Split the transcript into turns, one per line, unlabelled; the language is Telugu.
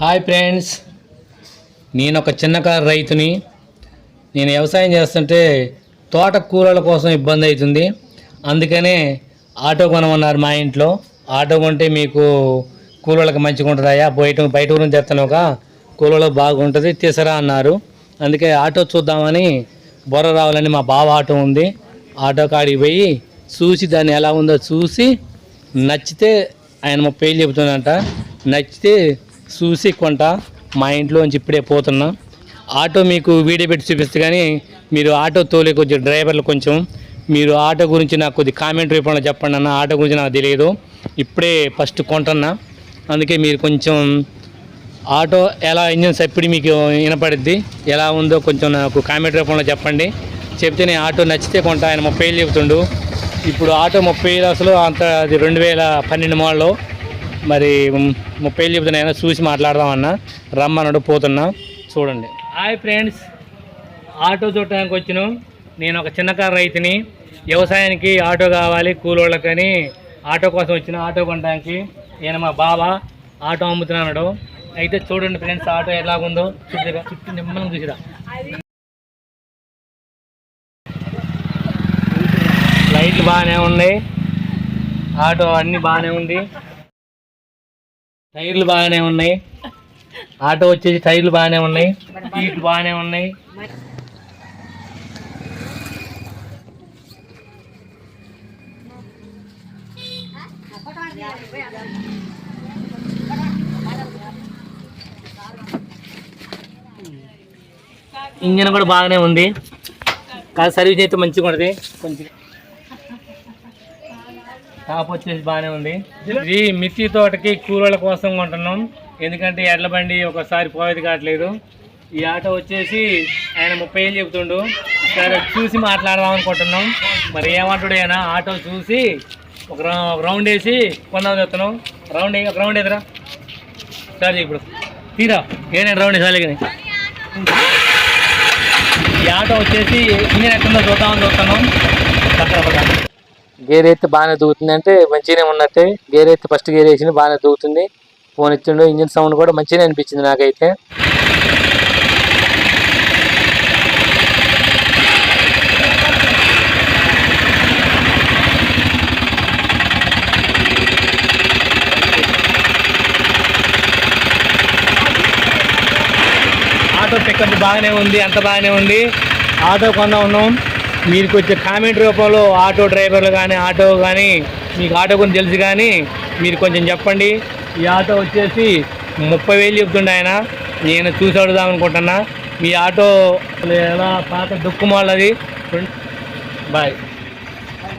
Hi friends. నేను ఒక చిన్నకారు రైతుని. నేను వ్యవసాయం చేస్తుంటే తోట కూరల కోసం ఇబ్బంది అవుతుంది. అందుకనే ఆటో కొనమన్నారు మా ఇంట్లో. ఆటో కొంటే మీకు కూలలకు మంచిగా ఉంటుందా బయట బయట ఊరు నుంచి తెస్తాను ఒక కూలలో బాగుంటుంది తీసరా అన్నారు. అందుకే ఆటో చూద్దామని బొర్ర రావాలని మా బావ ఆటో ఉంది. ఆటో కాడికి పోయి చూసి దాన్ని ఎలా ఉందో చూసి నచ్చితే ఆయన మా పేరు చెబుతుందంట నచ్చితే చూసి కొంట మా ఇంట్లోంచి ఇప్పుడే పోతున్నా. ఆటో మీకు వీడియో పెట్టి చూపిస్తే కానీ మీరు ఆటో తోలే కొంచెం డ్రైవర్లు కొంచెం. మీరు ఆటో గురించి నాకు కొద్ది కామెంట్ రూపంలో చెప్పండి అన్న ఆటో గురించి నాకు తెలియదు. ఇప్పుడే ఫస్ట్ కొంటున్నా. అందుకే మీరు కొంచెం ఆటో ఎలా ఇంజన్స్ ఎప్పుడు మీకు వినపడుద్ది ఎలా ఉందో కొంచెం నాకు కామెంట్ రూపంలో చెప్పండి. చెప్తే నేను ఆటో నచ్చితే కొంటా ఆయన ముప్పై వేలు చెబుతుండు. ఇప్పుడు ఆటో ముప్పై వేలు అసలు అంత అది రెండు వేల పన్నెండు మోడలో. మరి ముప్పై వేలు చూసి మాట్లాడదామన్నా. రమ్మన్నాడు పోతున్నా. చూడండి. హాయ్ ఫ్రెండ్స్ ఆటో చూడటానికి వచ్చినాం. నేను ఒక చిన్నకారు రైతుని. వ్యవసాయానికి ఆటో కావాలి కూలోళ్ళకని ఆటో కోసం వచ్చిన ఆటో కొనడానికి నేను మా బాబా ఆటో అమ్ముతున్నాడు. అయితే చూడండి ఫ్రెండ్స్ ఆటో ఎలాగుందో చుట్టూ చుట్టూ నిమ్మలం చూసిరా. లైట్లు బాగానే ఉన్నాయి ఆటో అన్నీ బాగానే ఉంది. టైర్లు బాగానే ఉన్నాయి. ఆటో వచ్చేసి టైర్లు బాగానే ఉన్నాయి. సీట్లు బాగానే ఉన్నాయి. ఇంజన్ కూడా బాగానే ఉంది. కాదు సర్వీస్ అయితే మంచిగా ఉంటుంది. కొంచెం టాప్ వచ్చేసి బాగానే ఉంది. ఇది మిర్చి తోటకి కూరల కోసం కొంటున్నాం. ఎందుకంటే ఎడ్ల బండి ఒకసారి పోయేది కావట్లేదు. ఈ ఆటో వచ్చేసి ఆయన ముప్పై ఏళ్ళు చెబుతుండు. సరే చూసి మాట్లాడదాం అనుకుంటున్నాం. మరి ఏమంటాడు ఆయన? ఆటో చూసి ఒక రౌండ్ వేసి కొందాం చెప్తున్నాం. రౌండ్ ఒక రౌండ్ ఎదురా సరే ఇప్పుడు. తీరా. ఏనే రౌండ్ వేసాలి కానీ. ఈ ఆటో వచ్చేసి ఇంజన్ ఎక్కడో చూద్దామని చూస్తున్నాం. పక్కన పక్కన గేర్ అయితే బాగానే దూగుతుంది అంటే మంచిగానే ఉన్నట్టే. గేర్ అయితే ఫస్ట్ గేర్ వేసింది బాగానే దూగుతుంది ఫోన్ ఇచ్చిండు ఇంజిన్ సౌండ్ కూడా మంచిగానే అనిపించింది నాకైతే. ఆటో పికప్ బాగానే ఉంది అంత బాగానే ఉంది. ఆటో కొన్నా ఉన్నాం. మీరు వచ్చే కామెంట్ రూపంలో ఆటో డ్రైవర్లు కానీ ఆటో కానీ మీకు ఆటో గురించి తెలుసు కానీ మీరు కొంచెం చెప్పండి. ఈ ఆటో వచ్చేసి ముప్పై వేలు చెప్తుండే ఆయన. నేను చూసి అడుగుదాం అనుకుంటున్నా. మీ ఆటో ఎలా? పాత దుక్కు బాయ్.